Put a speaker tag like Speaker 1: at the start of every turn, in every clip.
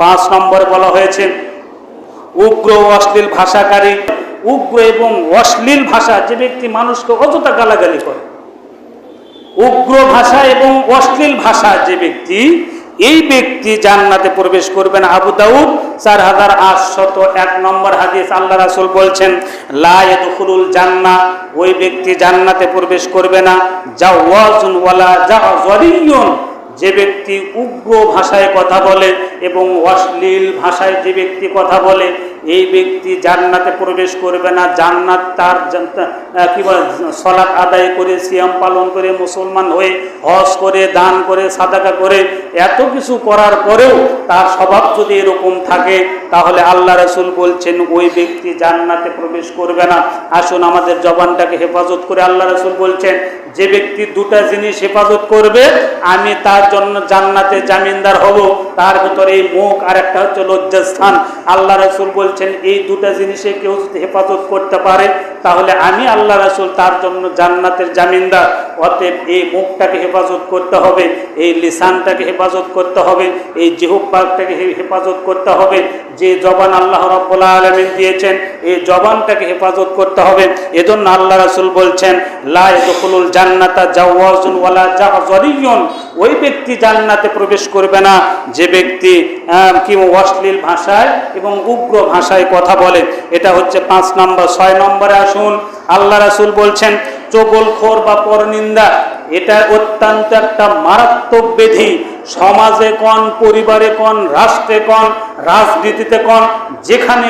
Speaker 1: পাঁচ নম্বরে বলা হয়েছে, উগ্র অশ্লীল ভাষাকারী, উগ্র এবং অশ্লীল ভাষা, যে ব্যক্তি মানুষকে অযথা গালাগালি করে। উগ্র ভাষা এবং অশ্লীল ভাষা, যে ব্যক্তি, এই ব্যক্তি জান্নাতে প্রবেশ করবেন আবু দাউদ চার হাজার আটশত এক নম্বর হাদিস আল্লাহ রাসুল বলছেন লাহুল জান্না ওই ব্যক্তি জান্নাতে প্রবেশ করবে না। যা ওয়াজুন ওয়ালা যা জরিয়ন যে ব্যক্তি উগ্র ভাষায় কথা বলে এবং অশ্লীল ভাষায় যে ব্যক্তি কথা বলে এই ব্যক্তি জান্নাতে প্রবেশ করবে না। জান্নাত তার কি বলে, সলাৎ আদায় করে, সিয়াম পালন করে, মুসলমান হয়ে হজ করে, দান করে, সাদাকা করে, এত কিছু করার পরেও তার স্বভাব যদি এরকম থাকে, তাহলে আল্লাহ রসুল বলছেন, ওই ব্যক্তি জান্নাতে প্রবেশ করবে না। আসুন আমাদের জবানটাকে হেফাজত করে আল্লাহ রসুল বলছেন, যে ব্যক্তি দুটা জিনিস হেফাজত করবে, আমি তার জন্য জান্নাতে জামিনদার হব। তার ভিতরে মুখ আর একটা হচ্ছে লজ্জাস্থান। আল্লাহ রসুল বলছেন, এই দুটা জিনিসে কেউ যদি হেফাজত করতে পারে, তাহলে আমি আল্লাহ রসুল তার জন্য জান্নাতের জামিনদার। অতএব এই মুখটাকে হেফাজত করতে হবে, এই লিসানটাকে হেফাজত করতে হবে, এই জিহুব্বাকটাকে হে- হেফাজত করতে হবে। যে জবান আল্লাহ রব্বুল্লা আলমিন দিয়েছেন, এই জবানটাকে হেফাজত করতে হবে। এজন্য আল্লাহ রাসুল বলছেন লাইদুল জান্নাতা জাওয়াজুন ওয়ালা জাহজরিয়ন ওই ব্যক্তি জান্নাতে প্রবেশ করবে না। যে ব্যক্তি কি অশ্লীল ভাষায় এবং উগ্র ভাষায় কথা বলে। এটা হচ্ছে পাঁচ নম্বর, ছয় নম্বরে আসুন। আল্লাহ রাসুল বলছেন চগলখোর বা পরনিন্দা, এটা অত্যন্ত একটা মারাত্মক বেধি। সমাজে কন, পরিবারে কন, রাষ্ট্রে কন, রাজনীতিতে কন, যেখানে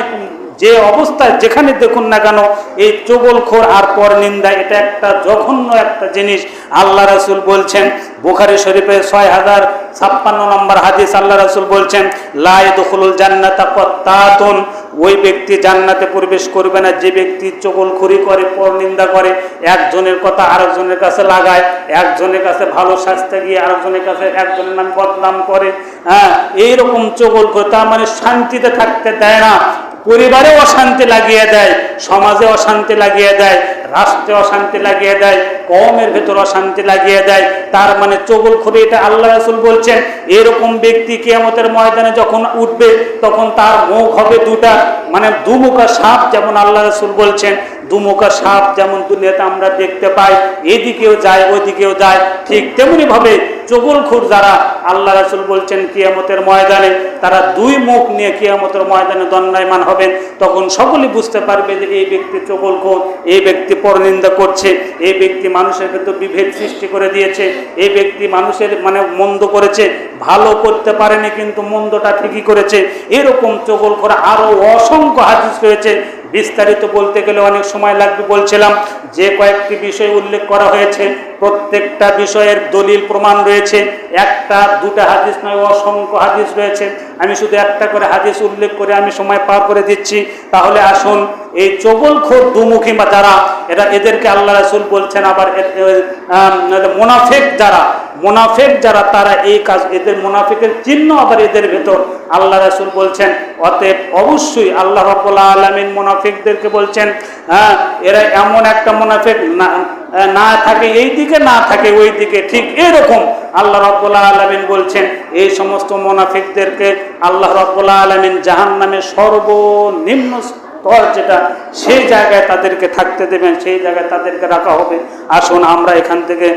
Speaker 1: যে অবস্থায় যেখানে দেখুন না কেন, এই চগলখোর আর পর নিন্দা এটা একটা জঘন্য একটা জিনিস। আল্লাহ রাসুল বলছেন, বুখারি শরীফে ছয় হাজার ছাপ্পান্ন নম্বর হাদিস আল্লাহ রাসুল বলছেন লাই দখলুল জান্নাতা কত্তাতুন ওই ব্যক্তি জান্নাতে প্রবেশ করবে না। যে ব্যক্তি চগলখড়ি করে পর নিন্দা করে, একজনের কথা আরেকজনের কাছে লাগায়, একজনের কাছে ভালো শাস্তে গিয়ে আরেকজনের কাছে একজনের নাম বদনাম করে। হ্যাঁ এইরকম করে তার মানে শান্তিতে থাকতে দেয় না। পরিবারে অশান্তি লাগিয়ে দেয়, সমাজে অশান্তি লাগিয়ে দেয়, রাষ্ট্রে অশান্তি লাগিয়ে দেয় কমের ভেতর অশান্তি লাগিয়ে দেয়, তার মানে চগল খুলে এটা আল্লাহ রাসুল বলছেন, এরকম ব্যক্তি কেয়ামতের ময়দানে যখন উঠবে, তখন তার মুখ হবে দুটা মানে দুমুখা সাপ যেমন আল্লাহ রাসুল বলছেন, দুমুখা সাপ যেমন দুনিয়াতে আমরা দেখতে পাই, এদিকেও যায় ওইদিকেও যায়, ঠিক তেমনি ভাবে চগলখুর যারা আল্লাহ রাসুল বলছেন কিয়ামতের ময়দানে, তারা দুই মুখ নিয়ে কিয়ামতের ময়দানে দণ্ডায়মান হবেন তখন সকলেই বুঝতে পারবে যে এই ব্যক্তি চগলখোর এই ব্যক্তি পরনিন্দা করছে, এই ব্যক্তি মানুষের ভেতর বিভেদ সৃষ্টি করে দিয়েছে, এই ব্যক্তি মানুষের মানে মন্দ করেছে, ভালো করতে পারেনি কিন্তু মন্দটা ঠিকই করেছে। এরকম চগলখোর আরও অসংখ্য হাদিস রয়েছে। বিস্তারিত বলতে গেলে অনেক সময় লাগবে বলছিলাম, যে কয়েকটি বিষয় উল্লেখ করা হয়েছে, প্রত্যেকটা বিষয়ের দলিল প্রমাণ রয়েছে। একটা, দুটা হাদিস নয়, অসংখ্য হাদিস রয়েছে। আমি শুধু একটা করে হাদিস উল্লেখ করে আমি সময় পার করে দিচ্ছি। তাহলে আসুন, এই চগলখোর দুমুখী বা যারা, এরা এদেরকে আল্লাহ রাসুল বলছেন আবার মোনাফেক যারা মোনাফেক যারা, তারা এই কাজ, এদের মোনাফেকের চিহ্ন আবার এদের ভেতর। আল্লাহ রাসুল বলছেন, অতএব অবশ্যই আল্লাহ রব্বুল্লাহ আলমিন মোনাফেকদেরকে বলছেন হ্যাঁ এরা এমন একটা মোনাফেক না না থাকে, এই দিকে না থাকে, ওই দিকে। ঠিক এরকম আল্লাহ রব্বুল্লাহ আলমিন বলছেন, এই সমস্ত মোনাফিকদেরকে আল্লাহ রব্বুল্লাহ আলমিন জাহান নামে সর্বনিম্ন স্তর যেটা, সেই জায়গায় তাদেরকে থাকতে দেবেন, সেই জায়গায় তাদেরকে রাখা হবে। আসুন, আমরা এখান থেকে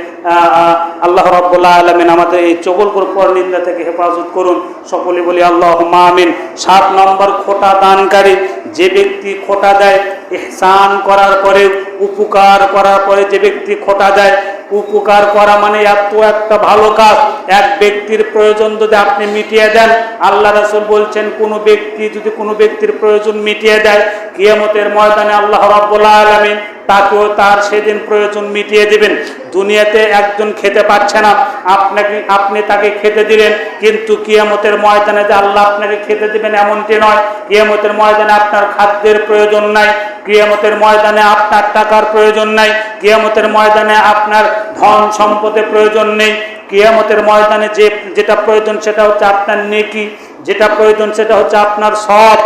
Speaker 1: আল্লাহ রব্বুল্লাহ আলমিন আমাদের এই চগলপুর পর নিন্দা থেকে হেফাজত করুন। সকলে বলি আল্লাহ আমিন। সাত নম্বর খোটা দানকারী, যে ব্যক্তি খোটা দেয় ইহসান করার পরে, উপকার করার পরে যে ব্যক্তি খোটা দেয় উপকার করা মানে এত একটা ভালো কাজ। এক ব্যক্তির প্রয়োজন যদি আপনি মিটিয়ে দেন, আল্লাহ রাসুল বলছেন, কোনো ব্যক্তি যদি কোনো ব্যক্তির প্রয়োজন মিটিয়ে দেয়, কিয়ামতের ময়দানে আল্লাহ রাব্বুল্লাহ আলামিন তাকেও তার সেদিন প্রয়োজন মিটিয়ে দিবেন। দুনিয়াতে একজন খেতে পাচ্ছে না, আপনাকে, আপনি তাকে খেতে দিলেন, কিন্তু কিয়ামতের ময়দানে যে আল্লাহ আপনাকে খেতে দিবেন এমনটি নয়। কিয়ামতের ময়দানে আপনার খাদ্যের প্রয়োজন নাই কিয়ামতের ময়দানে আপনার টাকার প্রয়োজন নাই, কিয়ামতের ময়দানে আপনার ধন সম্পদের প্রয়োজন নেই। কিয়ামতের ময়দানে যে, যেটা প্রয়োজন সেটা হচ্ছে আপনার নেকি, যেটা প্রয়োজন সেটা হচ্ছে আপনার সব।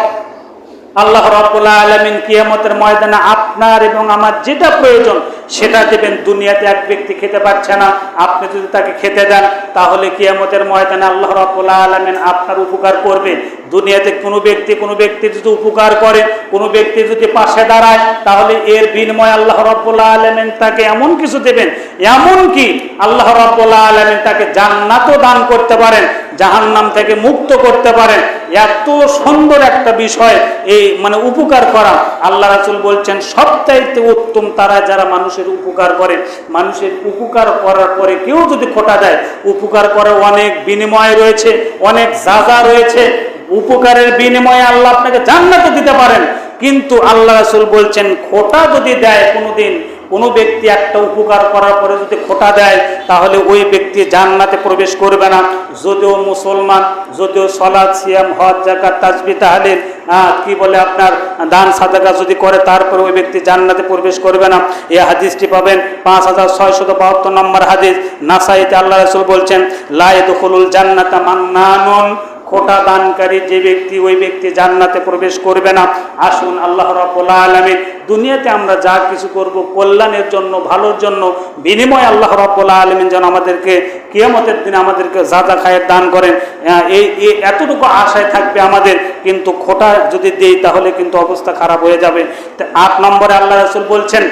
Speaker 1: আল্লাহ রাব্বুল আলমিন কিয়ামতের ময়দানে আপনার এবং আমার যেটা প্রয়োজন সেটা দেবেন, দুনিয়াতে এক ব্যক্তি খেতে পারছে না। আপনি যদি তাকে খেতে দেন, তাহলে কিয়ামতের ময়দানে আল্লাহ রাব্বুল আলামিন আপনার উপকার করবে। দুনিয়াতে কোনো ব্যক্তি কোনো ব্যক্তি যদি উপকার করে, কোনো ব্যক্তি যদি পাশে দাঁড়ায়, তাহলে এর বিনিময়ে আল্লাহ রাব্বুল আলামিন তাকে এমন কিছু দেবেন এমন কি আল্লাহ রাব্বুল আলামিন তাকে জান্নাতও দান করতে পারেন। জাহান্নাম থেকে মুক্ত করতে পারেন। এত সুন্দর একটা বিষয় এই মানে উপকার করা। আল্লাহ রাসূল বলছেন, সবচাইতে উত্তম তারা যারা মানুষের উপকার করে, মানুষের উপকার করার পরে কেউ যদি খোটা দেয়, উপকার করে অনেক বিনিময় রয়েছে, অনেক জাজা রয়েছে, উপকারের বিনিময়ে আল্লাহ আপনাকে জান্নাতে দিতে পারেন। কিন্তু আল্লাহ রাসূল বলছেন, খোটা যদি দেয় কোনোদিন কোনো ব্যক্তি একটা উপকার করার পরে যদি খোটা দেয় তাহলে ওই ব্যক্তি জান্নাতে প্রবেশ করবে না। যদিও মুসলমান যদিও সলাদ সিয়াম হজ জাকাত তাজবি তাহলিল আহ, কি বলে আপনার দান সাদাকা যদি করে তারপরে ওই ব্যক্তি জান্নাতে প্রবেশ করবে না। এই হাদিসটি পাবেন পাঁচ হাজার ছয়শত বাহাত্তর নম্বর হাদিস। নাসাইতে আল্লাহ রসুল বলছেন লাইদুল জান্নাতা মান্নানুন খোটা দানকারী যে ব্যক্তি ওই ব্যক্তি জান্নাতে প্রবেশ করবে না, আসুন আল্লাহ রাব্বুল আলামিন দুনিয়াতে আমরা যা কিছু করব কল্যাণের জন্য, ভালোর জন্য, বিনিময় আল্লাহ রাব্বুল আলামিন যেন আমাদেরকে কিয়ামতের দিনে আমাদেরকে জাদা খায়ের দান করেন। এই এই এতটুকু আশায় থাকবে আমাদের, কিন্তু খোটা যদি দেই তাহলে কিন্তু অবস্থা খারাপ হয়ে যাবে। আট নম্বরে আল্লাহ রাসূল বলছেন,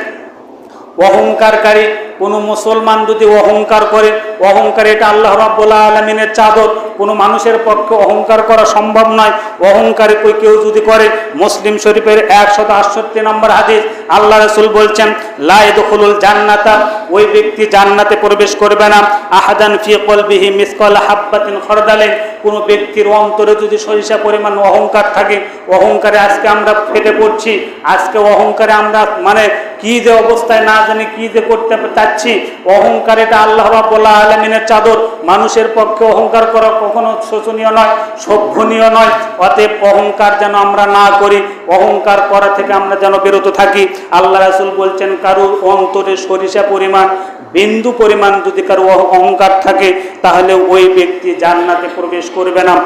Speaker 1: অহংকারকারী কোনো মুসলমান যদি অহংকার করে, অহংকার এটা আল্লাহ রাব্বুল আলমিনের চাদর কোনো মানুষের পক্ষে অহংকার করা সম্ভব নয়। অহংকার কই কেউ যদি করে? মুসলিম শরীফের একশত আটষট্টি নম্বর হাদিস, আল্লাহ রসুল বলছেন লাইদুল জান্নাতা ওই ব্যক্তি জান্নাতে প্রবেশ করবে না। আহাদান ফি কলবিহি মিসকল হাব্বাতিন খরদালেন, কোনো ব্যক্তির অন্তরে যদি সরিষা পরিমাণ অহংকার থাকে, অহংকারে আজকে আমরা ফেটে পড়ছি, আজকে অহংকারে আমরা মানে কি যে অবস্থায় না জানি কি যে করতে চাচ্ছি, অহংকার এটা আল্লাহ রাব্বুল আলমিনের চাদর। মানুষের পক্ষে অহংকার করা কখনো শোচনীয় নয় সভ্যনীয় নয়। অতএব অহংকার যেন আমরা না করি, অহংকার করা থেকে আমরা যেন বিরত থাকি। আল্লাহ রাসুল বলছেন কারুর অন্তরে সরিষা পরিমাণ, বিন্দু পরিমাণ যদি কারও অহংকার থাকে, তাহলে ওই ব্যক্তি জান্নাতে প্রবেশ করবে না।